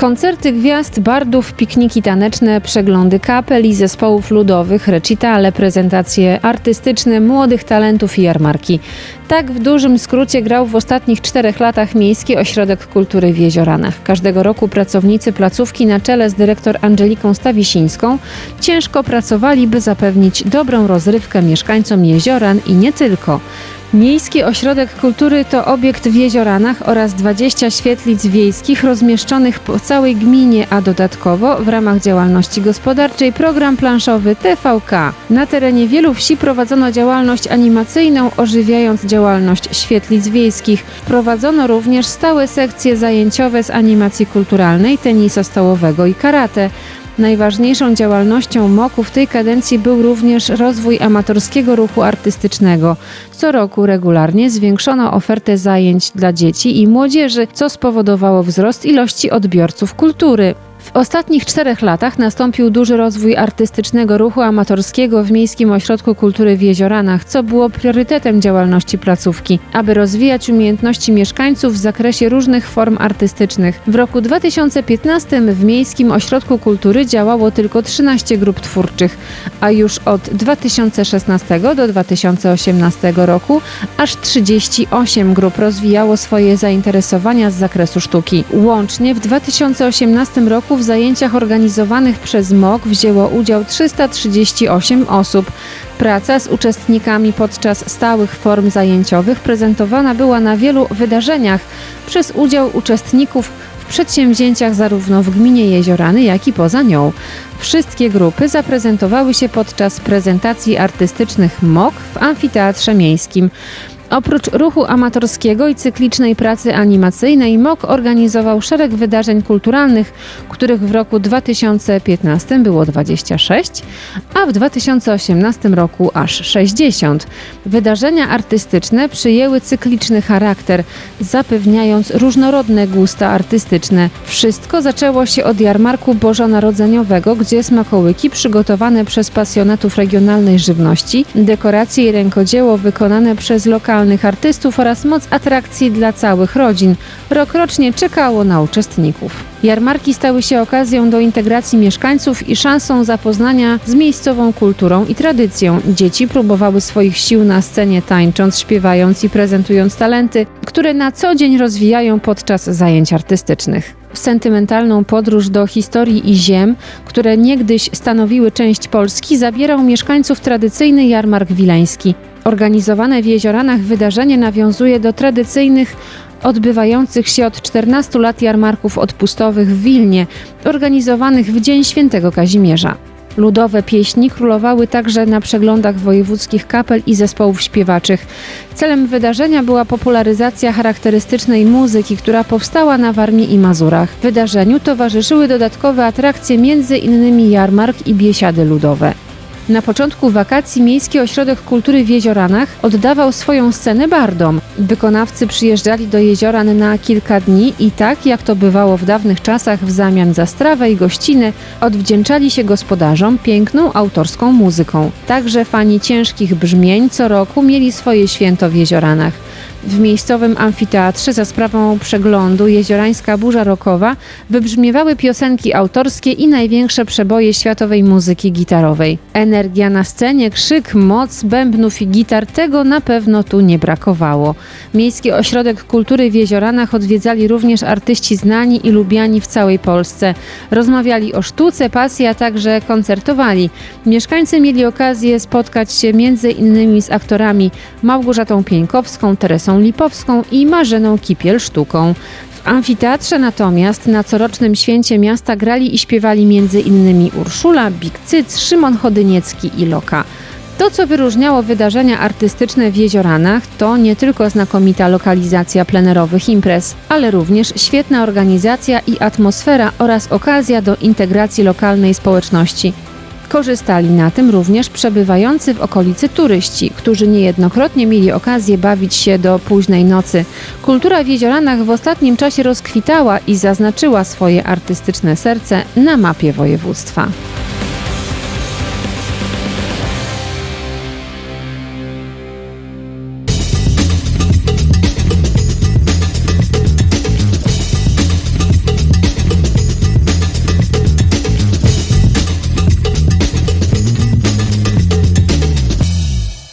Koncerty gwiazd, bardów, pikniki taneczne, przeglądy kapel i zespołów ludowych, recitale, prezentacje artystyczne młodych talentów i jarmarki. Tak w dużym skrócie grał w ostatnich czterech latach Miejski Ośrodek Kultury w Jezioranach. Każdego roku pracownicy placówki na czele z dyrektor Angeliką Stawisińską ciężko pracowali, by zapewnić dobrą rozrywkę mieszkańcom jezioran i nie tylko. Miejski Ośrodek Kultury to obiekt w Jezioranach oraz 20 świetlic wiejskich rozmieszczonych po całej gminie, a dodatkowo w ramach działalności gospodarczej program planszowy TVK. Na terenie wielu wsi prowadzono działalność animacyjną, ożywiając działalność świetlic wiejskich. Prowadzono również stałe sekcje zajęciowe z animacji kulturalnej, tenisa stołowego i karate. Najważniejszą działalnością MOK-u w tej kadencji był również rozwój amatorskiego ruchu artystycznego. Co roku regularnie zwiększono ofertę zajęć dla dzieci i młodzieży, co spowodowało wzrost ilości odbiorców kultury. W ostatnich czterech latach nastąpił duży rozwój artystycznego ruchu amatorskiego w Miejskim Ośrodku Kultury w Jezioranach, co było priorytetem działalności placówki, aby rozwijać umiejętności mieszkańców w zakresie różnych form artystycznych. W roku 2015 w Miejskim Ośrodku Kultury działało tylko 13 grup twórczych, a już od 2016 do 2018 roku aż 38 grup rozwijało swoje zainteresowania z zakresu sztuki. Łącznie w 2018 roku roku w zajęciach organizowanych przez MOK wzięło udział 338 osób. Praca z uczestnikami podczas stałych form zajęciowych prezentowana była na wielu wydarzeniach przez udział uczestników w przedsięwzięciach zarówno w gminie Jeziorany, jak i poza nią. Wszystkie grupy zaprezentowały się podczas prezentacji artystycznych MOK w amfiteatrze miejskim. Oprócz ruchu amatorskiego i cyklicznej pracy animacyjnej MOK organizował szereg wydarzeń kulturalnych, których w roku 2015 było 26, a w 2018 roku aż 60. Wydarzenia artystyczne przyjęły cykliczny charakter, zapewniając różnorodne gusta artystyczne. Wszystko zaczęło się od jarmarku bożonarodzeniowego, gdzie smakołyki przygotowane przez pasjonatów regionalnej żywności, dekoracje i rękodzieło wykonane przez lokalne lokalnych artystów oraz moc atrakcji dla całych rodzin. Rokrocznie czekało na uczestników. Jarmarki stały się okazją do integracji mieszkańców i szansą zapoznania z miejscową kulturą i tradycją. Dzieci próbowały swoich sił na scenie tańcząc, śpiewając i prezentując talenty, które na co dzień rozwijają podczas zajęć artystycznych sentymentalną podróż do historii i ziem, które niegdyś stanowiły część Polski, zabierał mieszkańców tradycyjny jarmark wileński. Organizowane w Jezioranach wydarzenie nawiązuje do tradycyjnych odbywających się od 14 lat jarmarków odpustowych w Wilnie, organizowanych w Dzień Świętego Kazimierza. Ludowe pieśni królowały także na przeglądach wojewódzkich kapel i zespołów śpiewaczych. Celem wydarzenia była popularyzacja charakterystycznej muzyki, która powstała na Warmii i Mazurach. Wydarzeniu towarzyszyły dodatkowe atrakcje, innymi jarmark i biesiady ludowe. Na początku wakacji Miejski Ośrodek Kultury w Jezioranach oddawał swoją scenę bardom. Wykonawcy przyjeżdżali do Jezioran na kilka dni i tak, jak to bywało w dawnych czasach, w zamian za strawę i gościny, odwdzięczali się gospodarzom piękną autorską muzyką. Także fani ciężkich brzmień co roku mieli swoje święto w Jezioranach. W miejscowym amfiteatrze za sprawą przeglądu Jeziorańska Burza Rokowa wybrzmiewały piosenki autorskie i największe przeboje światowej muzyki gitarowej. Energia na scenie, krzyk, moc bębnów i gitar, tego na pewno tu nie brakowało. Miejski Ośrodek Kultury w Jezioranach odwiedzali również artyści znani i lubiani w całej Polsce. Rozmawiali o sztuce, pasji, a także koncertowali. Mieszkańcy mieli okazję spotkać się między innymi z aktorami Małgorzatą Pieńkowską, Teresą Lipowską i Marzeną Kipiel-Sztuką. W amfiteatrze natomiast na corocznym święcie miasta grali i śpiewali m.in. Urszula, Big Cyc, Szymon Chodyniecki i Loka. To, co wyróżniało wydarzenia artystyczne w Jezioranach, to nie tylko znakomita lokalizacja plenerowych imprez, ale również świetna organizacja i atmosfera oraz okazja do integracji lokalnej społeczności. Korzystali na tym również przebywający w okolicy turyści, którzy niejednokrotnie mieli okazję bawić się do późnej nocy. Kultura w Jezioranach w ostatnim czasie rozkwitała i zaznaczyła swoje artystyczne serce na mapie województwa.